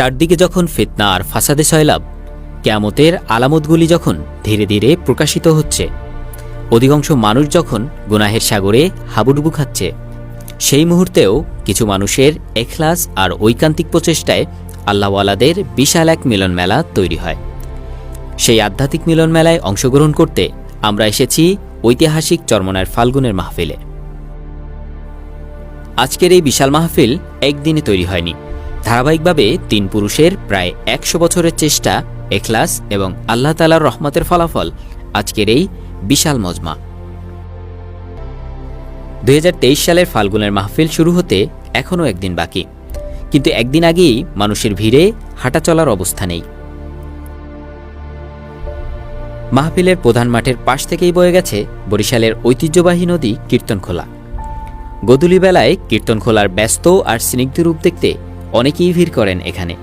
চারদিকে যখন ফিতনা আর ফাসাদে সয়লাভ কেয়ামতের আলামতগুলি যখন ধীরে ধীরে প্রকাশিত হচ্ছে, অধিকাংশ মানুষ যখন গুনাহের সাগরে হাবুডুবু খাচ্ছে, সেই মুহূর্তেও কিছু মানুষের এখলাস আর ঐকান্তিক প্রচেষ্টায় আল্লাহওয়ালাদের বিশাল এক মিলন মেলা তৈরি হয়। সেই আধ্যাত্মিক মিলন মেলায় অংশগ্রহণ করতে আমরা এসেছি ঐতিহাসিক চরমনার ফাল্গুনের মাহফিলে। আজকের এই বিশাল মাহফিল একদিনে তৈরি হয়নি। ধারাবাহিকভাবে তিন পুরুষের প্রায় একশো বছরের চেষ্টা, এখলাস এবং আল্লাহ তালার রহমতের ফলাফল আজকের এই বিশাল মজমা। দুই হাজার তেইশ সালের ফাল্গুনের মাহফিল শুরু হতে এখনও একদিন বাকি। কিন্তু একদিন আগেই মানুষের ভিড়ে হাঁটা চলার অবস্থা নেই। মাহফিলের প্রধান মাঠের পাশ থেকেই বয়ে গেছে বরিশালের ঐতিহ্যবাহী নদী কীর্তনখোলা। গদুলি বেলায় কীর্তনখোলার ব্যস্ত আর স্নিগ্ধ রূপ দেখতে অনেকেই ভিড় করেন এখানে।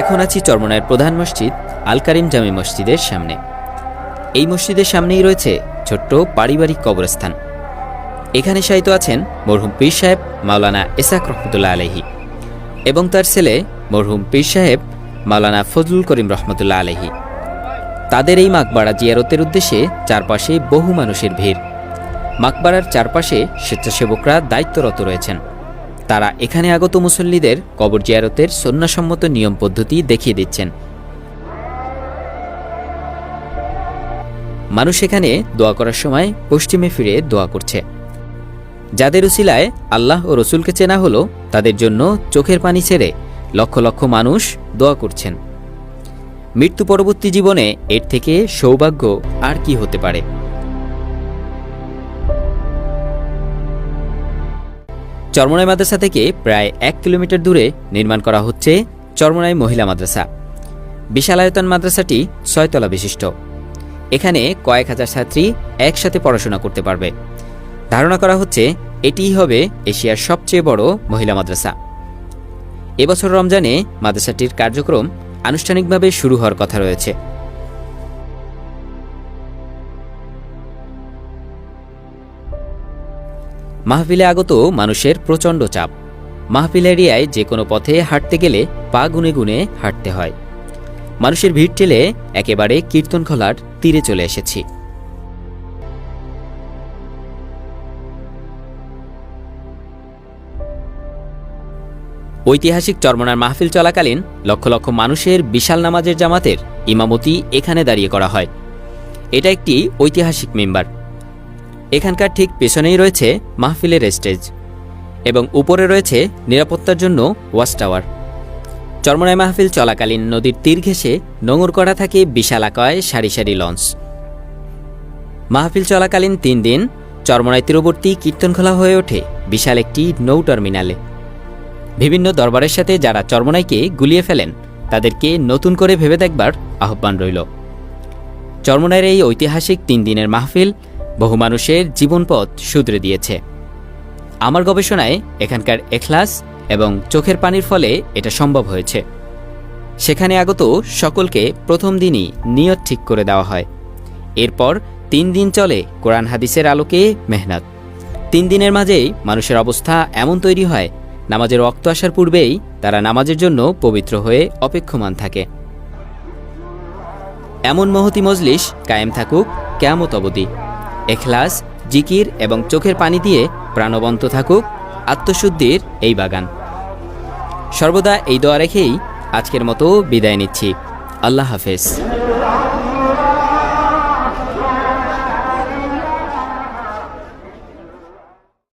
এখন আছি চরমনায়ের প্রধান মসজিদ, আল কারিম জামি মসজিদের সামনে। এই মসজিদের সামনেই রয়েছে ছোট্ট পারিবারিক কবরস্থান। এখানে শায়িত আছেন মরহুম পীর সাহেব মাওলানা এসাক রহমতুল্লাহ আলহি এবং তার ছেলে মরহুম পীর সাহেব মাওলানা ফজলুল করিম রহমতুল্লাহ আলহি তাদের এই মাকবাড়া জিয়ারতের উদ্দেশ্যে চারপাশে বহু মানুষের ভিড়। মাকবাড়ার চারপাশে স্বেচ্ছাসেবকরা দায়িত্বরত রয়েছেন। তারা এখানে আগত মুসল্লিদের কবর জিয়ারতের সন্ন্যাসম্মত নিয়ম পদ্ধতি দেখিয়ে দিচ্ছেন। মানুষ এখানে দোয়া করার সময় পশ্চিমে ফিরে দোয়া করছে। যাদের উসিলায় আল্লাহ ও রসুলকে চেনা হলো, তাদের জন্য চোখের পানি ছেড়ে লক্ষ লক্ষ মানুষ দোয়া করছেন। মৃত্যু পরবর্তী জীবনে এর থেকে সৌভাগ্য আর কি হতে পারে? চরমনাই মাদ্রাসা থেকে প্রায় এক কিলোমিটার দূরে নির্মাণ করা হচ্ছে চরমনাই মহিলা মাদ্রাসা। বিশালায়তন মাদ্রাসাটি ছয়তলা বিশিষ্ট। এখানে কয়েক হাজার ছাত্রী একসাথে পড়াশোনা করতে পারবে। ধারণা করা হচ্ছে এটিই হবে এশিয়ার সবচেয়ে বড় মহিলা মাদ্রাসা। এবছর রমজানে মাদ্রাসাটির কার্যক্রম আনুষ্ঠানিকভাবে শুরু হওয়ার কথা রয়েছে। মাহফিলে আগত মানুষের প্রচণ্ড চাপ। মাহফিল এরিয়ায় যে কোনো পথে হাঁটতে গেলে পা গুনে গুনে হাঁটতে হয়। মানুষের ভিড় ঠেলে একেবারে কীর্তন কীর্তনখোলার তীরে চলে এসেছি। ঐতিহাসিক চরমনার মাহফিল চলাকালীন লক্ষ লক্ষ মানুষের বিশাল নামাজের জামাতের ইমামতি এখানে দাঁড়িয়ে করা হয়। এটা একটি ঐতিহাসিক মেম্বার। এখানকার ঠিক পেছনেই রয়েছে মাহফিলের স্টেজ এবং উপরে রয়েছে নিরাপত্তার জন্য ওয়াচ টাওয়ার। চরমনায় মাহফিল চলাকালীন নদীর তীর ঘেঁষে নোঙর করা থাকে বিশাল আকায় সারি সারি লঞ্চ। মাহফিল চলাকালীন তিন দিন চরমনায় তীরবর্তী কীর্তনখোলা হয়ে ওঠে বিশাল একটি নৌ টার্মিনালে। বিভিন্ন দরবারের সাথে যারা চরমনাইকে গুলিয়ে ফেলেন, তাদেরকে নতুন করে ভেবে দেখবার আহ্বান রইল। চরমনায়ের এই ঐতিহাসিক তিন দিনের মাহফিল বহু মানুষের জীবনপথ শুধরে দিয়েছে। আমার গবেষণায় এখানকার এখলাস এবং চোখের পানির ফলে এটা সম্ভব হয়েছে। সেখানে আগত সকলকে প্রথম দিনই নিয়ত ঠিক করে দেওয়া হয়। এরপর তিন দিন চলে কোরআন হাদিসের আলোকে মেহনত। তিন দিনের মাঝেই মানুষের অবস্থা এমন তৈরি হয় নামাজের রক্ত আসার পূর্বেই তারা নামাজের জন্য পবিত্র হয়ে অপেক্ষমান থাকে। এমন মহতি মজলিস কায়েম থাকুক কেয়ামত অবধি। এখলাস, জিকির এবং চোখের পানি দিয়ে প্রাণবন্ত থাকুক আত্মশুদ্ধির এই বাগান। সর্বদা এই দোয়া রেখেই আজকের মতো বিদায় নিচ্ছি। আল্লাহ হাফেজ।